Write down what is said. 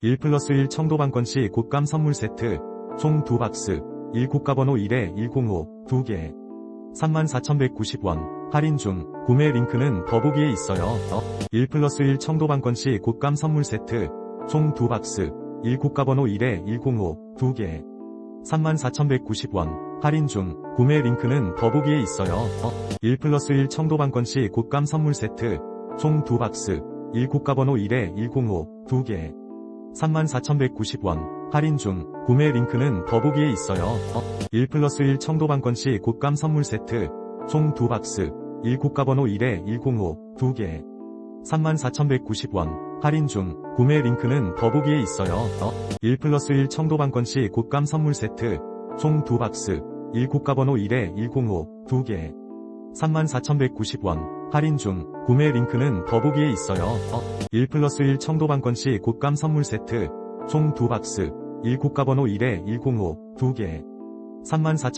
1 플러스 1 청도방권 시 곶감 선물 세트 총 2박스 1 국가번호 1에 105 2개 34,190원 할인 중 구매 링크는 더보기에 있어요. 어? 1 플러스 1 청도방권 시 곶감 선물 세트 총 2박스 1 국가번호 1에 105 2개 34,190원 할인 중 구매 링크는 더보기에 있어요. 어? 1 플러스 1 청도방권 시 곶감 선물 세트 총 2박스 1 국가번호 1에 105 2개 34,190원. 할인 중 구매 링크는 더보기에 있어요. 어? 1 플러스 1 청도방권 시 곶감 선물 세트. 총 2박스. 1 국가번호 1에 105 2개. 34,190원. 할인 중 구매 링크는 더보기에 있어요. 어? 1 플러스 1 청도방권 시 곶감 선물 세트. 총 2박스. 1 국가번호 1에 105 2개. 34,190원 할인 중 구매 링크는 더보기에 있어요. 어? 1 플러스 1 청도방권 시 곶감 선물 세트 총 2박스 1 국가번호 1에 105 2개 34,000